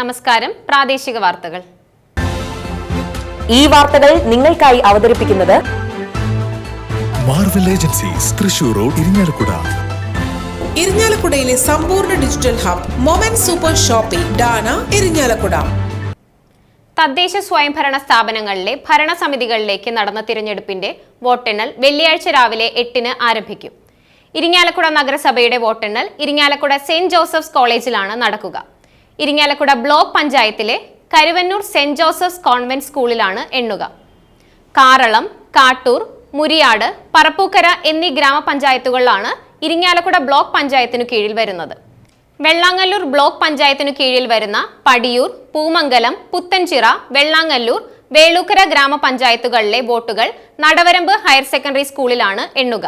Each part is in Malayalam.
നമസ്കാരം. പ്രാദേശിക വാർത്തകൾ. ഈ വാർത്തകൾ നിങ്ങൾക്കായി അവതരിപ്പിക്കുന്നത് Marvel agencies Thrissur road Irinjalakuda ഇരിഞ്ഞാലക്കുടയിലെ സമ്പൂർണ digital hub moment super shopping Dana Irinjalakuda തദ്ദേശ സ്വയംഭരണ സ്ഥാപനങ്ങളിലെ ഭരണസമിതികളിലേക്ക് നടന്ന തിരഞ്ഞെടുപ്പിന്റെ വോട്ടെണ്ണൽ വെള്ളിയാഴ്ച രാവിലെ എട്ടിന് ആരംഭിക്കും. ഇരിങ്ങാലക്കുട നഗരസഭയുടെ വോട്ടെണ്ണൽ ഇരിങ്ങാലക്കുട സെന്റ് ജോസഫ്സ് കോളേജിലാണ് നടക്കുക. ഇരിങ്ങാലക്കുട ബ്ലോക്ക് പഞ്ചായത്തിലെ കരുവന്നൂർ സെന്റ് ജോസഫ്സ് കോൺവെന്റ് സ്കൂളിലാണ് എണ്ണുക. കാറളം കാട്ടൂർ മുരിയാട് പറപ്പൂക്കര എന്നീ ഗ്രാമപഞ്ചായത്തുകളിലാണ് ഇരിങ്ങാലക്കുട ബ്ലോക്ക് പഞ്ചായത്തിനു കീഴിൽ വരുന്നത്. വെള്ളാങ്ങല്ലൂർ ബ്ലോക്ക് പഞ്ചായത്തിനു കീഴിൽ വരുന്ന പടിയൂർ പൂമംഗലം പുത്തൻചിറ വെള്ളാങ്ങല്ലൂർ വേളൂക്കര ഗ്രാമപഞ്ചായത്തുകളിലെ വോട്ടുകൾ നടവരമ്പ് ഹയർ സെക്കൻഡറി സ്കൂളിലാണ് എണ്ണുക.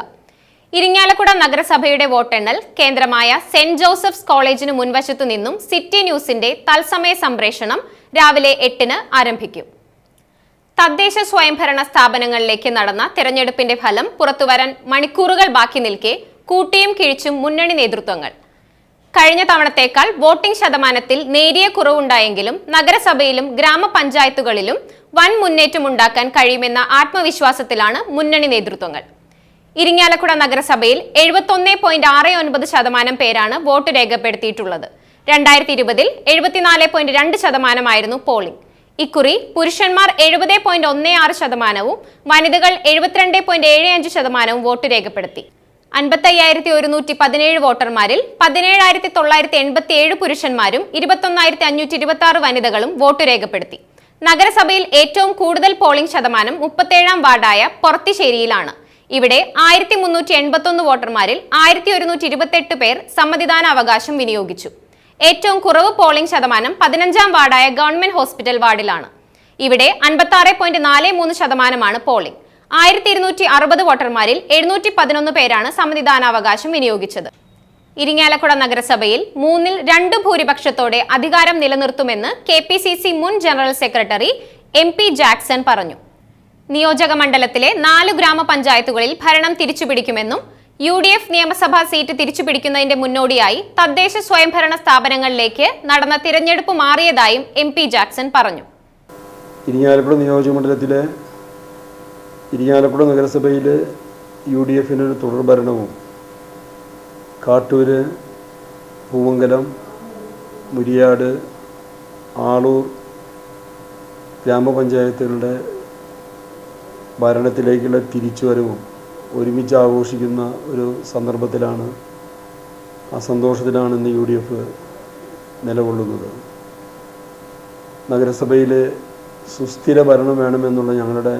ഇരിങ്ങാലക്കുട നഗരസഭയുടെ വോട്ടെണ്ണൽ കേന്ദ്രമായ സെന്റ് ജോസഫ്സ് കോളേജിന് മുൻവശത്തു നിന്നും സിറ്റി ന്യൂസിന്റെ തത്സമയ സംപ്രേഷണം രാവിലെ എട്ടിന് ആരംഭിക്കും. തദ്ദേശ സ്വയംഭരണ സ്ഥാപനങ്ങളിലേക്ക് നടന്ന തെരഞ്ഞെടുപ്പിന്റെ ഫലം പുറത്തുവരാൻ മണിക്കൂറുകൾ ബാക്കി നിൽക്കെ കൂട്ടിയും കിഴിച്ചും മുന്നണി നേതൃത്വങ്ങൾ. കഴിഞ്ഞ തവണത്തേക്കാൾ വോട്ടിംഗ് ശതമാനത്തിൽ നേരിയ കുറവുണ്ടായെങ്കിലും നഗരസഭയിലും ഗ്രാമപഞ്ചായത്തുകളിലും വൻ മുന്നേറ്റമുണ്ടാക്കാൻ കഴിയുമെന്ന ആത്മവിശ്വാസത്തിലാണ് മുന്നണി നേതൃത്വങ്ങൾ. ഇരിങ്ങാലക്കുട നഗരസഭയിൽ എഴുപത്തൊന്ന് പോയിന്റ് ആറ് ഒൻപത് ശതമാനം പേരാണ് വോട്ട് രേഖപ്പെടുത്തിയിട്ടുള്ളത്. രണ്ടായിരത്തി ഇരുപതിൽ എഴുപത്തിനാല് പോയിന്റ് രണ്ട് ശതമാനമായിരുന്നു പോളിംഗ്. ഇക്കുറി പുരുഷന്മാർ എഴുപത് പോയിന്റ് ഒന്ന് ആറ് ശതമാനവും വനിതകൾ എഴുപത്തിരണ്ട് പോയിന്റ് ഏഴ് അഞ്ച് ശതമാനവും വോട്ട് രേഖപ്പെടുത്തി. അൻപത്തയ്യായിരത്തി ഒരുന്നൂറ്റി പതിനേഴ് വോട്ടർമാരിൽ പതിനേഴായിരത്തി തൊള്ളായിരത്തി എൺപത്തി ഏഴ് പുരുഷന്മാരും ഇരുപത്തൊന്നായിരത്തി അഞ്ഞൂറ്റി ഇരുപത്തി ആറ് വനിതകളും വോട്ട് രേഖപ്പെടുത്തി. നഗരസഭയിൽ ഏറ്റവും കൂടുതൽ പോളിംഗ് ശതമാനം മുപ്പത്തേഴാം വാർഡായ പൊറത്തിശ്ശേരിയിലാണ്. ഇവിടെ ആയിരത്തി മുന്നൂറ്റി എൺപത്തൊന്ന് വോട്ടർമാരിൽ ആയിരത്തി ഒരുന്നൂറ്റി ഇരുപത്തെട്ട് പേർ സമ്മതിദാന അവകാശം വിനിയോഗിച്ചു. ഏറ്റവും കുറവ് പോളിംഗ് ശതമാനം പതിനഞ്ചാം വാർഡായ ഗവൺമെന്റ് ഹോസ്പിറ്റൽ വാർഡിലാണ്. ഇവിടെ അൻപത്തി ആറ് പോയിന്റ് നാല് മൂന്ന് ശതമാനമാണ് പോളിംഗ്. ആയിരത്തി ഇരുന്നൂറ്റി അറുപത് വോട്ടർമാരിൽ എഴുന്നൂറ്റി പതിനൊന്ന് പേരാണ് സമ്മതിദാനാവകാശം വിനിയോഗിച്ചത്. ഇരിങ്ങാലക്കുട നഗരസഭയിൽ മൂന്നിൽ രണ്ട് ഭൂരിപക്ഷത്തോടെ അധികാരം നിലനിർത്തുമെന്ന് കെ മുൻ ജനറൽ സെക്രട്ടറി എം ജാക്സൺ പറഞ്ഞു. നിയോജക മണ്ഡലത്തിലെ നാല് ഗ്രാമപഞ്ചായത്തുകളിൽ ഭരണം തിരിച്ചുപിടിക്കുമെന്നും യു ഡി എഫ് നിയമസഭാ സീറ്റ് തിരിച്ചുപിടിക്കുന്നതിന്റെ മുന്നോടിയായി തദ്ദേശ സ്വയംഭരണ സ്ഥാപനങ്ങളിലേക്ക് നടന്ന തിരഞ്ഞെടുപ്പ് മാറിയതായും എം പി ജാക്സൺ പറഞ്ഞു. ഇരിങ്ങാലക്കുട നിയോജകമണ്ഡലത്തിലെ ഇരിങ്ങാലക്കുട നഗരസഭയിൽ യു ഡി എഫിനൊരു തുടർ ഭരണവും കാട്ടൂര് പൂവങ്കലം മുരിയാട് ആളൂർ ഗ്രാമപഞ്ചായത്തുകളുടെ ഭരണത്തിലേക്കുള്ള തിരിച്ചുവരവും ഒരുമിച്ച് ആഘോഷിക്കുന്ന ഒരു സന്ദർഭത്തിലാണ് ആ സന്തോഷത്തിലാണ് ഇന്ന് യു ഡി എഫ് നിലകൊള്ളുന്നത്. നഗരസഭയിൽ സുസ്ഥിര ഭരണം വേണമെന്നുള്ള ഞങ്ങളുടെ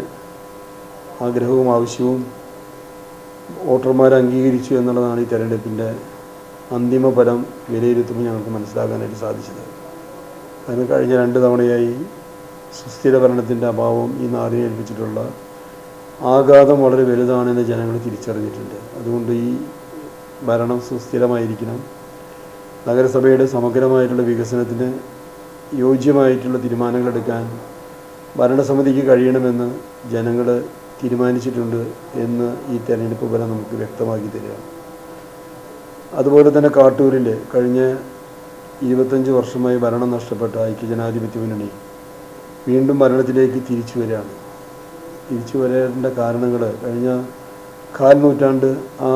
ആഗ്രഹവും ആവശ്യവും വോട്ടർമാർ അംഗീകരിച്ചു എന്നുള്ളതാണ് ഈ തെരഞ്ഞെടുപ്പിന്റെ അന്തിമ ഫലം വിലയിരുത്തുമ്പോൾ ഞങ്ങൾക്ക് മനസ്സിലാക്കാനായിട്ട് സാധിച്ചത്. അതിന് കഴിഞ്ഞ രണ്ട് തവണയായി സുസ്ഥിര ഭരണത്തിന്റെ അഭാവം ഈ നാടിനെ ഏൽപ്പിച്ചിട്ടുള്ള ആഘാതം വളരെ വലുതാണെന്ന് ജനങ്ങൾ തിരിച്ചറിഞ്ഞിട്ടുണ്ട്. അതുകൊണ്ട് ഈ ഭരണം സുസ്ഥിരമായിരിക്കണം. നഗരസഭയുടെ സമഗ്രമായിട്ടുള്ള വികസനത്തിന് യോജ്യമായിട്ടുള്ള തീരുമാനങ്ങൾ എടുക്കാൻ ഭരണസമിതിക്ക് കഴിയണമെന്ന് ജനങ്ങൾ തീരുമാനിച്ചിട്ടുണ്ട് എന്ന് ഈ തെരഞ്ഞെടുപ്പ് ഫലം നമുക്ക് വ്യക്തമാക്കി തരികയാണ്. അതുപോലെ തന്നെ കാട്ടൂരിൽ കഴിഞ്ഞ ഇരുപത്തഞ്ച് വർഷമായി ഭരണം നഷ്ടപ്പെട്ട ഐക്യജനാധിപത്യ മുന്നണി വീണ്ടും ഭരണത്തിലേക്ക് തിരിച്ചു വരികയാണ്. തിരിച്ചു വരേണ്ട കാരണങ്ങൾ കഴിഞ്ഞ കാൽ നൂറ്റാണ്ട് ആ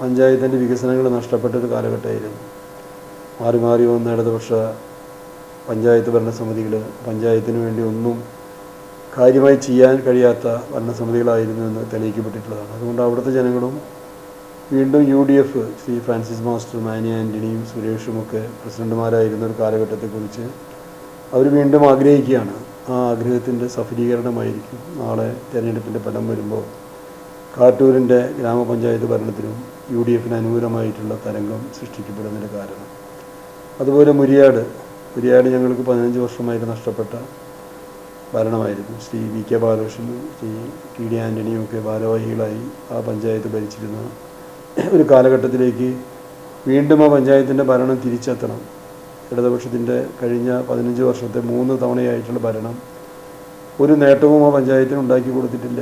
പഞ്ചായത്തിന്റെ വികസനങ്ങൾ നഷ്ടപ്പെട്ട ഒരു കാലഘട്ടമായിരുന്നു. മാറി മാറി വന്ന ഇടതുപക്ഷ പഞ്ചായത്ത് ഭരണസമിതികൾ പഞ്ചായത്തിന് വേണ്ടി ഒന്നും കാര്യമായി ചെയ്യാൻ കഴിയാത്ത ഭരണസമിതികളായിരുന്നു എന്ന് തെളിയിക്കപ്പെട്ടിട്ടുള്ളതാണ്. അതുകൊണ്ട് അവിടുത്തെ ജനങ്ങളും വീണ്ടും U D F Shri Francis master Mani ആന്റണിയും സുരേഷുമൊക്കെ പ്രസിഡന്റുമാരായിരുന്ന ഒരു കാലഘട്ടത്തെക്കുറിച്ച് അവർ വീണ്ടും ആഗ്രഹിക്കുകയാണ്. ആ ആഗ്രഹത്തിന്റെ സഫലീകരണമായിരിക്കും നാളെ തിരഞ്ഞെടുപ്പിന്റെ ഫലം വരുമ്പോൾ. കാട്ടൂരിന്റെ ഗ്രാമപഞ്ചായത്ത് ഭരണത്തിനും യു ഡി എഫിന് അനുകൂലമായിട്ടുള്ള തരംഗം സൃഷ്ടിക്കപ്പെടുന്നതിന്റെ കാരണം. അതുപോലെ മുരിയാട്. മുരിയാട് ഞങ്ങൾക്ക് പതിനഞ്ച് വർഷമായിട്ട് നഷ്ടപ്പെട്ട ഭരണമായിരുന്നു. ശ്രീ വി കെ ബാലകൃഷ്ണനും ശ്രീ ടി ഡി ആന്റണിയും ഒക്കെ ഭാരവാഹികളായി ആ പഞ്ചായത്ത് ഭരിച്ചിരുന്ന ഒരു കാലഘട്ടത്തിലേക്ക് വീണ്ടും ആ പഞ്ചായത്തിന്റെ ഭരണം തിരിച്ചെത്തണം. ഇടതുപക്ഷത്തിന്റെ കഴിഞ്ഞ പതിനഞ്ച് വർഷത്തെ മൂന്ന് തവണയായിട്ടുള്ള ഭരണം. ഒരു നേട്ടവും ആ പഞ്ചായത്തിന് ഉണ്ടാക്കി കൊടുത്തിട്ടില്ല.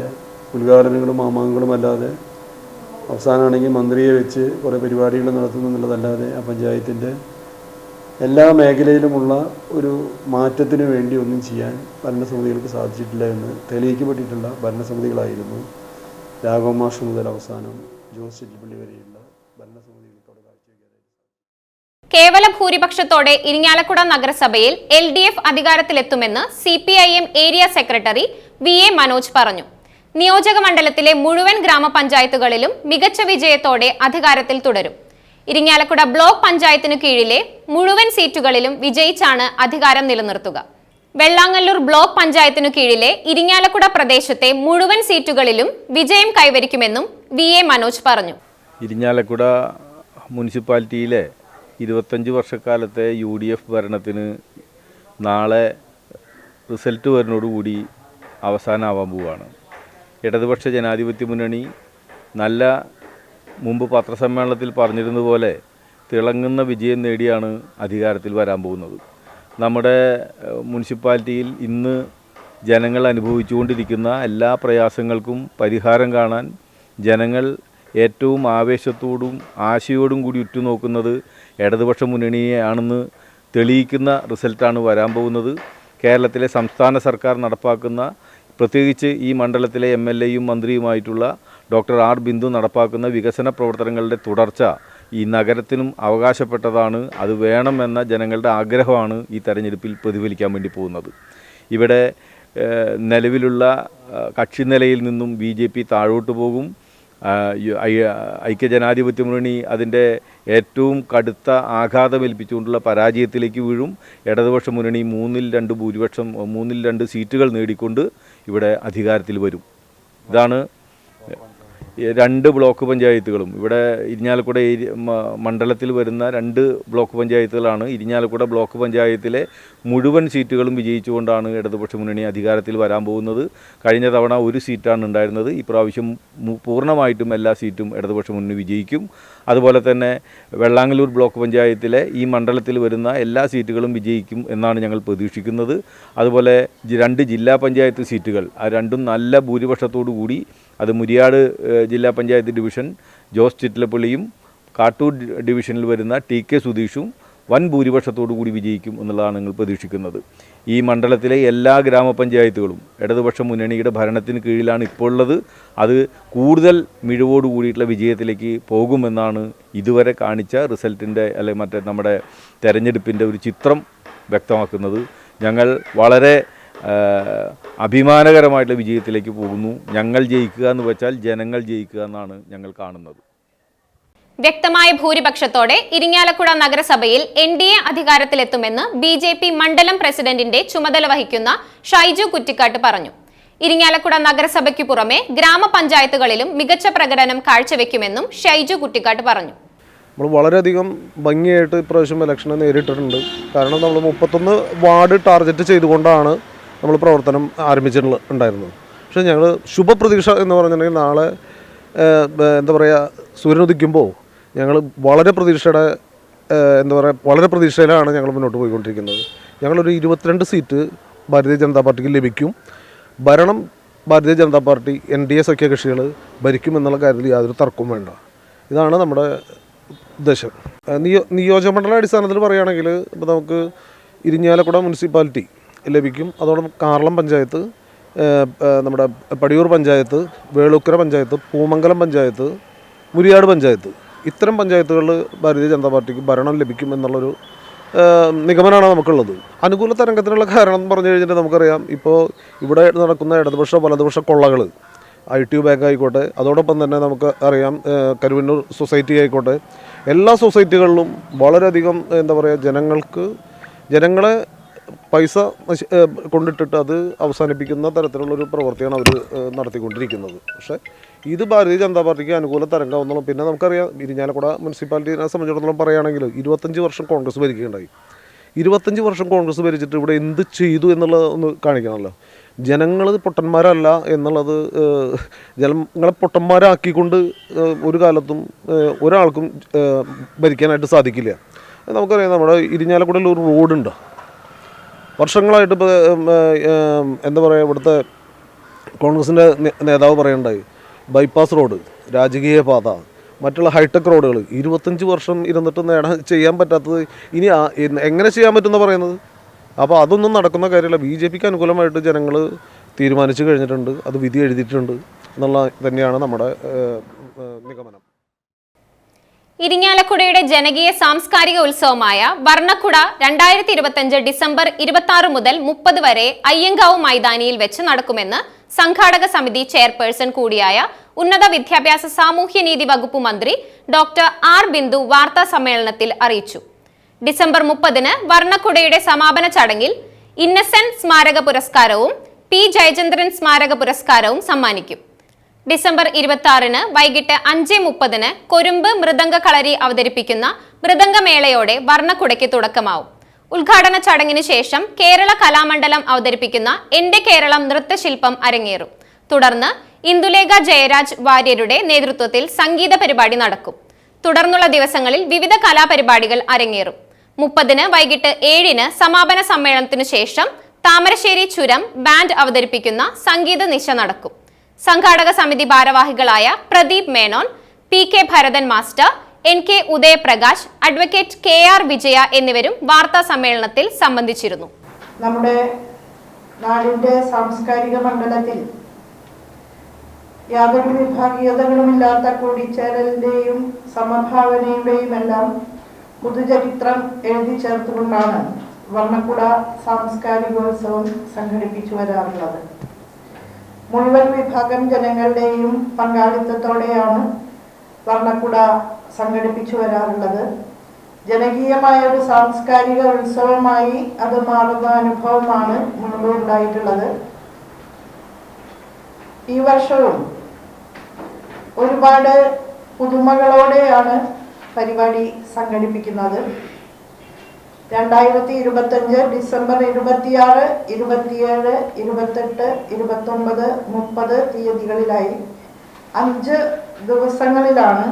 ഉദ്ഘാടനങ്ങളും മാമാങ്കങ്ങളും അല്ലാതെ. അവസാനമാണെങ്കിൽ മന്ത്രിയെ വെച്ച് കുറേ പരിപാടികൾ നടത്തുന്നു എന്നുള്ളതല്ലാതെ ആ പഞ്ചായത്തിന്റെ എല്ലാ മേഖലയിലുമുള്ള ഒരു മാറ്റത്തിന് വേണ്ടി ഒന്നും ചെയ്യാൻ ഭരണസമിതികൾക്ക് സാധിച്ചിട്ടില്ല എന്ന് തെളിയിക്കപ്പെട്ടിട്ടുള്ള ഭരണസമിതികളായിരുന്നു രാഘവ മാഷ് മുതൽ അവസാനം ജോസ് ചെറ്റിപ്പള്ളി വരെയുള്ള ഭരണസമിതികൾ കേവല ഭൂരിപക്ഷത്തോടെ ഇരിങ്ങാലക്കുട നഗരസഭയിൽ L D F അധികാരത്തിലെത്തുമെന്ന് C P I M area secretary V A Manoj പറഞ്ഞു. നിയോജക മണ്ഡലത്തിലെ മുഴുവൻ ഗ്രാമപഞ്ചായത്തുകളിലും മികച്ച വിജയത്തോടെ അധികാരത്തിൽ തുടരും. ഇരിങ്ങാലക്കുട ബ്ലോക്ക് പഞ്ചായത്തിനു കീഴിലെ മുഴുവൻ സീറ്റുകളിലും വിജയിച്ചാണ് അധികാരം നിലനിർത്തുക. വെള്ളാങ്ങല്ലൂർ ബ്ലോക്ക് പഞ്ചായത്തിനു കീഴിലെ ഇരിങ്ങാലക്കുട പ്രദേശത്തെ മുഴുവൻ സീറ്റുകളിലും വിജയം കൈവരിക്കുമെന്നും വി എ മനോജ് പറഞ്ഞു. ഇരിഞ്ഞാലക്കുട മുനിസിപ്പാലിറ്റിയിലെ ഇരുപത്തഞ്ച് വർഷക്കാലത്തെ യു ഡി എഫ് ഭരണത്തിന് നാളെ റിസൾട്ട് വരുന്നതോടുകൂടി അവസാനമാവാൻ പോവുകയാണ് ഇടതുപക്ഷ ജനാധിപത്യ മുന്നണി നല്ല മുമ്പ് പത്രസമ്മേളനത്തിൽ പറഞ്ഞിരുന്നത് പോലെ തിളങ്ങുന്ന വിജയം നേടിയാണ് അധികാരത്തിൽ വരാൻ പോകുന്നത്. നമ്മുടെ മുനിസിപ്പാലിറ്റിയിൽ ഇന്ന് ജനങ്ങൾ അനുഭവിച്ചുകൊണ്ടിരിക്കുന്ന എല്ലാ പ്രയാസങ്ങൾക്കും പരിഹാരം കാണാൻ ജനങ്ങൾ ഏറ്റവും ആവേശത്തോടും ആശയോടും കൂടി ഉറ്റുനോക്കുന്നത് ഇടതുപക്ഷ മുന്നണിയെയാണെന്ന് തെളിയിക്കുന്ന റിസൾട്ടാണ് വരാൻ പോകുന്നത്. കേരളത്തിലെ സംസ്ഥാന സർക്കാർ നടപ്പാക്കുന്ന പ്രത്യേകിച്ച് ഈ മണ്ഡലത്തിലെ എം എൽ എയും മന്ത്രിയുമായിട്ടുള്ള ഡോക്ടർ ആർ ബിന്ദു നടപ്പാക്കുന്ന വികസന പ്രവർത്തനങ്ങളുടെ തുടർച്ച ഈ നഗരത്തിനും അവകാശപ്പെട്ടതാണ്. അത് വേണമെന്ന ജനങ്ങളുടെ ആഗ്രഹമാണ് ഈ തെരഞ്ഞെടുപ്പിൽ പ്രതിഫലിക്കാൻ വേണ്ടി പോകുന്നത്. ഇവിടെ നിലവിലുള്ള കക്ഷി നിലയിൽ നിന്നും ബി താഴോട്ട് പോകും. ഐക്യജനാധിപത്യ മുന്നണി അതിന്റെ ഏറ്റവും കടുത്ത ആഘാതമേൽപ്പിച്ചുകൊണ്ടുള്ള പരാജയത്തിലേക്ക് വീഴും. ഇടതുപക്ഷ മുന്നണി മൂന്നിൽ രണ്ട് ഭൂരിപക്ഷം മൂന്നിൽ രണ്ട് സീറ്റുകൾ നേടിക്കൊണ്ട് ഇവിടെ അധികാരത്തിൽ വരും. ഇതാണ് രണ്ട് ബ്ലോക്ക് പഞ്ചായത്തുകളും. ഇവിടെ ഇരിഞ്ഞാലക്കുട മണ്ഡലത്തിൽ വരുന്ന രണ്ട് ബ്ലോക്ക് പഞ്ചായത്തുകളാണ്. ഇരിഞ്ഞാലക്കുട ബ്ലോക്ക് പഞ്ചായത്തിലെ മുഴുവൻ സീറ്റുകളും വിജയിച്ചുകൊണ്ടാണ് ഇടതുപക്ഷ മുന്നണി അധികാരത്തിൽ വരാൻ പോകുന്നത്. കഴിഞ്ഞ തവണ ഒരു സീറ്റാണ് ഉണ്ടായിരുന്നത്. ഇപ്രാവശ്യം പൂർണമായിട്ടും എല്ലാ സീറ്റും ഇടതുപക്ഷ മുന്നണി വിജയിക്കും. അതുപോലെ തന്നെ വെള്ളാങ്ങലൂർ ബ്ലോക്ക് പഞ്ചായത്തിലെ ഈ മണ്ഡലത്തിൽ വരുന്ന എല്ലാ സീറ്റുകളും വിജയിക്കും എന്നാണ് ഞങ്ങൾ പ്രതീക്ഷിക്കുന്നത്. അതുപോലെ രണ്ട് ജില്ലാ പഞ്ചായത്ത് സീറ്റുകൾ. ആ രണ്ടും നല്ല ഭൂരിപക്ഷത്തോടു കൂടി അത് മുരിയാട് ജില്ലാ പഞ്ചായത്ത് ഡിവിഷൻ ജോസ് ചിറ്റിലപ്പള്ളിയും കാട്ടൂർ ഡിവിഷനിൽ വരുന്ന ടി കെ സുധീഷും വൻ ഭൂരിപക്ഷത്തോടു കൂടി വിജയിക്കും എന്നുള്ളതാണ് നിങ്ങൾ പ്രതീക്ഷിക്കുന്നത്. ഈ മണ്ഡലത്തിലെ എല്ലാ ഗ്രാമപഞ്ചായത്തുകളും ഇടതുപക്ഷ മുന്നണിയുടെ ഭരണത്തിന് കീഴിലാണ് ഇപ്പോൾ ഉള്ളത്. അത് കൂടുതൽ മിഴിവോട് കൂടിയിട്ടുള്ള വിജയത്തിലേക്ക് പോകുമെന്നാണ് ഇതുവരെ കാണിച്ച റിസൾട്ടിന്റെ അല്ലെങ്കിൽ മറ്റേ നമ്മുടെ തെരഞ്ഞെടുപ്പിന്റെ ഒരു ചിത്രം വ്യക്തമാക്കുന്നത്. ഞങ്ങൾ വളരെ അഭിമാനകരമായിട്ടുള്ള വിജയത്തിലേക്ക് പോകുന്നു. ഞങ്ങൾ ജയിക്കുക എന്ന് വെച്ചാൽ ജനങ്ങൾ ജയിക്കുക എന്നാണ് ഞങ്ങൾ കാണുന്നത്. വ്യക്തമായ ഭൂരിപക്ഷത്തോടെ ഇരിങ്ങാലക്കുട നഗരസഭയിൽ എൻ ഡി എ അധികാരത്തിലെത്തുമെന്ന് ബി ജെ പി മണ്ഡലം പ്രസിഡന്റിന്റെ ചുമതല വഹിക്കുന്ന ഷൈജു കുറ്റിക്കാട്ട് പറഞ്ഞു. ഇരിങ്ങാലക്കുട നഗരസഭയ്ക്ക് പുറമെ ഗ്രാമപഞ്ചായത്തുകളിലും മികച്ച പ്രകടനം കാഴ്ചവെക്കുമെന്നും ഷൈജു കുറ്റിക്കാട്ട് പറഞ്ഞു. നമ്മൾ വളരെയധികം ഭംഗിയായിട്ട് ഇപ്രാവശ്യം ഇലക്ഷനെ നേരിട്ടിട്ടുണ്ട്. കാരണം നമ്മൾ മുപ്പത്തൊന്ന് വാർഡ് ടാർഗറ്റ് ചെയ്തുകൊണ്ടാണ് നമ്മൾ പ്രവർത്തനം ആരംഭിച്ചിട്ടുള്ള ഉണ്ടായിരുന്നത് പക്ഷേ ഞങ്ങൾ ശുഭപ്രതീക്ഷ എന്ന് പറഞ്ഞിട്ടുണ്ടെങ്കിൽ നാളെ എന്താ പറയുക സൂര്യൻ ഉദിക്കുമ്പോൾ ഞങ്ങൾ വളരെ പ്രതീക്ഷയുടെ എന്താ പറയുക വളരെ പ്രതീക്ഷയിലാണ് ഞങ്ങൾ മുന്നോട്ട് പോയിക്കൊണ്ടിരിക്കുന്നത്. ഞങ്ങളൊരു ഇരുപത്തിരണ്ട് സീറ്റ് ഭാരതീയ ജനതാ പാർട്ടിക്ക് ലഭിക്കും. ഭരണം Bharatiya Janata party N D A സഖ്യകക്ഷികൾ ഭരിക്കും എന്നുള്ള കാര്യത്തിൽ യാതൊരു തർക്കവും വേണ്ട. ഇതാണ് നമ്മുടെ ഉദ്ദേശം. നിയോ നിയോ നിയോജകമണ്ഡല അടിസ്ഥാനത്തിൽ പറയുകയാണെങ്കിൽ ഇപ്പോൾ നമുക്ക് ഇരിഞ്ഞാലക്കുട മുനിസിപ്പാലിറ്റി ലഭിക്കും. അതോടൊപ്പം കാർളം പഞ്ചായത്ത് നമ്മുടെ പടിയൂർ പഞ്ചായത്ത് വേളൂക്കര പഞ്ചായത്ത് പൂമംഗലം പഞ്ചായത്ത് മുരിയാട് പഞ്ചായത്ത്. ഇത്തരം പഞ്ചായത്തുകളിൽ ഭാരതീയ ജനതാ പാർട്ടിക്ക് ഭരണം ലഭിക്കും എന്നുള്ളൊരു നിഗമനമാണ് നമുക്കുള്ളത്. അനുകൂല തരംഗത്തിനുള്ള കാരണം എന്ന് പറഞ്ഞു കഴിഞ്ഞിട്ട് നമുക്കറിയാം. ഇപ്പോൾ ഇവിടെ നടക്കുന്ന ഇടതുപക്ഷ വലതുപക്ഷ കൊള്ളകൾ ഐ ടി യു ബാങ്ക് ആയിക്കോട്ടെ അതോടൊപ്പം തന്നെ നമുക്ക് അറിയാം കരുവന്നൂർ സൊസൈറ്റി ആയിക്കോട്ടെ. എല്ലാ സൊസൈറ്റികളിലും വളരെയധികം എന്താ പറയുക ജനങ്ങൾക്ക് ജനങ്ങളെ പൈസ കൊണ്ടിട്ടിട്ട് അത് അവസാനിപ്പിക്കുന്ന തരത്തിലുള്ളൊരു പ്രവൃത്തിയാണ് അവർ നടത്തിക്കൊണ്ടിരിക്കുന്നത്. പക്ഷേ ഇത് ഭാരതീയ ജനതാ പാർട്ടിക്ക് അനുകൂല തരംഗമെന്നുള്ളൂ പിന്നെ നമുക്കറിയാം. ഇരിഞ്ഞാലക്കുട മുനിസിപ്പാലിറ്റിനെ സംബന്ധിച്ചിടത്തോളം പറയുകയാണെങ്കിൽ ഇരുപത്തഞ്ച് വർഷം കോൺഗ്രസ് ഭരിക്കുകയുണ്ടായി. ഇരുപത്തഞ്ച് വർഷം കോൺഗ്രസ് ഭരിച്ചിട്ട് ഇവിടെ എന്ത് ചെയ്തു എന്നുള്ളത് ഒന്ന് കാണിക്കണമല്ലോ. ജനങ്ങൾ പൊട്ടന്മാരല്ല എന്നുള്ളത് ജനങ്ങളെ പൊട്ടന്മാരാക്കിക്കൊണ്ട് ഒരു കാലത്തും ഒരാൾക്കും ഭരിക്കാനായിട്ട് സാധിക്കില്ല. നമുക്കറിയാം നമ്മുടെ ഇരിഞ്ഞാലക്കുടയിൽ ഒരു റോഡുണ്ട്? വർഷങ്ങളായിട്ട് ഇപ്പോൾ എന്താ പറയുക ഇവിടുത്തെ കോൺഗ്രസിന്റെ നേതാവ് പറയുണ്ടായി ബൈപ്പാസ് റോഡ് രാജകീയ പാത മറ്റുള്ള ഹൈടെക് റോഡുകൾ ഇരുപത്തഞ്ച് വർഷം ഇരുന്നിട്ട് നേടാൻ ചെയ്യാൻ പറ്റാത്തത് ഇനി എങ്ങനെ ചെയ്യാൻ പറ്റുമെന്ന് പറയുന്നത്? അപ്പോൾ അതൊന്നും നടക്കുന്ന കാര്യമല്ല. ബി ജെ പിക്ക് അനുകൂലമായിട്ട് ജനങ്ങൾ തീരുമാനിച്ചു കഴിഞ്ഞിട്ടുണ്ട് അത് വിധി എഴുതിയിട്ടുണ്ട് എന്നുള്ള തന്നെയാണ് നമ്മുടെ നിഗമനം. ഇരിങ്ങാലക്കുടയുടെ ജനകീയ സാംസ്കാരിക ഉത്സവമായ വർണക്കുട രണ്ടായിരത്തി ഇരുപത്തിയഞ്ച് ഡിസംബർ ഇരുപത്തി ആറ് മുതൽ മുപ്പത് വരെ അയ്യങ്കാവ് മൈതാനിയിൽ വെച്ച് നടക്കുമെന്ന് സംഘാടക സമിതി ചെയർപേഴ്സൺ കൂടിയായ ഉന്നത വിദ്യാഭ്യാസ സാമൂഹ്യനീതി വകുപ്പ് മന്ത്രി ഡോക്ടർ ആർ ബിന്ദു വാർത്താ സമ്മേളനത്തിൽ അറിയിച്ചു. ഡിസംബർ മുപ്പതിന് വർണക്കുടയുടെ സമാപന ചടങ്ങിൽ ഇന്നസെന്റ് സ്മാരക പുരസ്കാരവും പി ജയചന്ദ്രൻ സ്മാരക പുരസ്കാരവും സമ്മാനിക്കും. ഡിസംബർ ഇരുപത്തി ആറിന് വൈകിട്ട് അഞ്ച് മുപ്പതിന് കൊരുമ്പ് മൃദംഗ കളരി അവതരിപ്പിക്കുന്ന മൃദംഗമേളയോടെ വർണക്കുടയ്ക്ക് തുടക്കമാവും. ഉദ്ഘാടന ചടങ്ങിന് ശേഷം കേരള കലാമണ്ഡലം അവതരിപ്പിക്കുന്ന എന്റെ കേരളം നൃത്തശില്പം അരങ്ങേറും. തുടർന്ന് ഇന്ദുലേഖ ജയരാജ് വാര്യരുടെ നേതൃത്വത്തിൽ സംഗീത പരിപാടി നടക്കും. തുടർന്നുള്ള ദിവസങ്ങളിൽ വിവിധ കലാപരിപാടികൾ അരങ്ങേറും. മുപ്പതിന് വൈകിട്ട് ഏഴിന് സമാപന സമ്മേളനത്തിനു ശേഷം താമരശ്ശേരി ചുരം ബാൻഡ് അവതരിപ്പിക്കുന്ന സംഗീത നിശ നടക്കും. സംഘാടക സമിതി ഭാരവാഹികളായ Pradeep Menon P K Bharathan master N K Udayaprakash advocate K R Vijaya എന്നിവരും വാർത്താ സമ്മേളനത്തിൽ സംബന്ധിച്ചിരുന്നു. നമ്മുടെ നാടിന്റെ സാംസ്കാരിക മണ്ഡലത്തിൽ യാതൊരു വിഭാഗീയതകളുമില്ലാത്ത കൂടിച്ചേരലിന്റെയും സമഭാവനയുടെയും എല്ലാം പുതുചരിത്രം എഴുതി ചേർത്തുകൊണ്ടാണ് വർണക്കുട സാംസ്കാരികോത്സവം സംഘടിപ്പിച്ചു വരാറുള്ളത്. മുഴുവൻ വിഭാഗം ജനങ്ങളുടെയും പങ്കാളിത്തത്തോടെയാണ് വർണക്കുട സംഘടിപ്പിച്ചു വരാറുള്ളത്. ജനകീയമായ ഒരു സാംസ്കാരിക ഉത്സവമായി അത് മാറുന്ന അനുഭവമാണ് മുൻപ് ഉണ്ടായിട്ടുള്ളത്. ഈ വർഷവും ഒരുപാട് പുതുമകളോടെയാണ് പരിപാടി സംഘടിപ്പിക്കുന്നത്. രണ്ടായിരത്തി ഇരുപത്തഞ്ച് ഡിസംബർ ഇരുപത്തിയാറ് ഇരുപത്തിയേഴ് ഇരുപത്തെട്ട് ഇരുപത്തൊമ്പത് മുപ്പത് തീയതികളിലായി അഞ്ച് ദിവസങ്ങളിലാണ്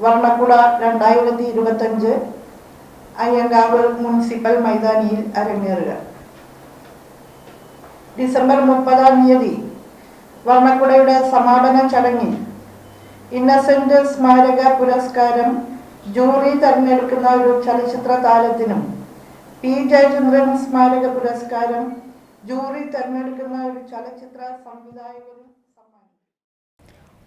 വർണക്കുട രണ്ടായിരത്തി ഇരുപത്തഞ്ച് അയ്യങ്കാവ് മുനിസിപ്പൽ മൈതാനിയിൽ അരങ്ങേറുക. ഡിസംബർ മുപ്പതാം തീയതി വർണക്കുടയുടെ സമാപന ചടങ്ങിൽ ഇന്നസെന്റ് സ്മാരക പുരസ്കാരം ജൂറി തെരഞ്ഞെടുക്കുന്ന ഒരു ചലച്ചിത്ര താരത്തിനും പി ജയചന്ദ്രൻ സ്മാരക പുരസ്കാരം ജൂറി തെരഞ്ഞെടുക്കുന്ന ഒരു ചലച്ചിത്ര സംവിധായകനും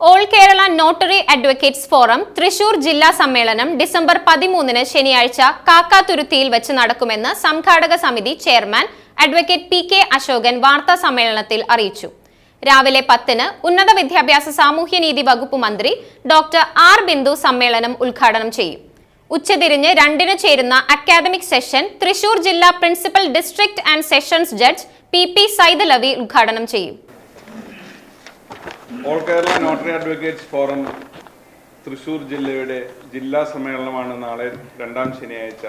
all Kerala notary advocates forum Thrissur ജില്ലാ സമ്മേളനം ഡിസംബർ പതിമൂന്നിന് ശനിയാഴ്ച കാക്കാതുരുത്തിയിൽ വെച്ച് നടക്കുമെന്ന് സംഘാടക സമിതി chairman advocate P K Ashokan വാർത്താ സമ്മേളനത്തിൽ അറിയിച്ചു. രാവിലെ പത്തിന് ഉന്നത വിദ്യാഭ്യാസ സാമൂഹ്യനീതി വകുപ്പ് മന്ത്രി ഡോക്ടർ ആർ ബിന്ദു സമ്മേളനം ഉദ്ഘാടനം ചെയ്യും. ഉച്ചതിരിഞ്ഞ് രണ്ടിന് ചേരുന്ന അക്കാദമിക് സെഷൻ തൃശൂർ ജില്ലാ principal district and sessions judge P P Saidalavi ഉദ്ഘാടനം ചെയ്യും. All Kerala notary advocates forum Thrissur ജില്ലയുടെ ജില്ലാ സമ്മേളനമാണ് നാളെ രണ്ടാം ശനിയാഴ്ച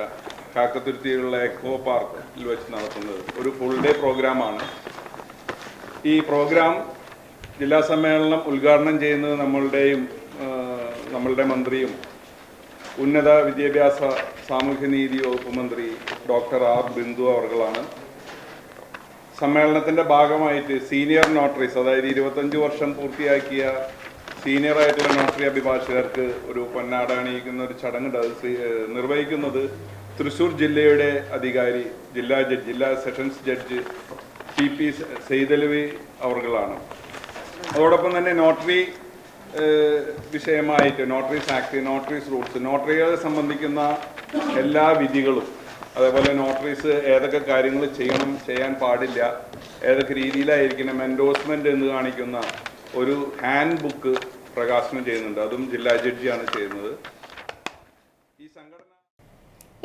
കാക്കത്തുരുത്തിയിലുള്ള എക്കോ പാർക്കിൽ വെച്ച് നടത്തുന്നത്. ഒരു ഫുൾ ഡേ പ്രോഗ്രാമാണ് ഈ പ്രോഗ്രാം ജില്ലാ സമ്മേളനം ഉദ്ഘാടനം ചെയ്യുന്നത് നമ്മളുടെയും നമ്മളുടെ മന്ത്രിയും ഉന്നത വിദ്യാഭ്യാസ സാമൂഹ്യനീതി വകുപ്പ് മന്ത്രി ഡോക്ടർ ആർ ബിന്ദു അവർകളാണ്. സമ്മേളനത്തിന്റെ ഭാഗമായിട്ട് സീനിയർ നോട്ടറീസ് അതായത് ഇരുപത്തഞ്ച് വർഷം പൂർത്തിയാക്കിയ സീനിയർ ആയിട്ടുള്ള നോട്ടറി അഭിഭാഷകർക്ക് ഒരു പൊന്നാട അണിയിക്കുന്ന ഒരു ശ്രീ- നിർവഹിക്കുന്നത് തൃശൂർ ജില്ലയുടെ അധികാരി ജില്ലാ ജഡ്ജ് ജില്ലാ sessions judge P P Saidalavi അവർകളാണ്. അതോടൊപ്പം തന്നെ നോട്ടറി വിഷയമായിട്ട് നോട്ടറീസ് ആക്ട് നോട്ടറീസ് റൂൾസ് നോട്ടറികളെ സംബന്ധിക്കുന്ന എല്ലാ വിധികളും അതേപോലെ നോട്ടറീസ് ഏതൊക്കെ കാര്യങ്ങൾ ചെയ്യണം ചെയ്യാൻ പാടില്ല ഏതൊക്കെ രീതിയിലായിരിക്കണം എൻഡോഴ്സ്മെന്റ് എന്ന് കാണിക്കുന്ന ഒരു ഹാൻഡ് ബുക്ക് പ്രകാശനം ചെയ്യുന്നുണ്ട്. അതും ജില്ലാ ജഡ്ജിയാണ് ചെയ്യുന്നത്. ഈ സംഘടന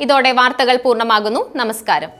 ഇതോടെ വാർത്തകൾ പൂർണമാകുന്നു. നമസ്കാരം.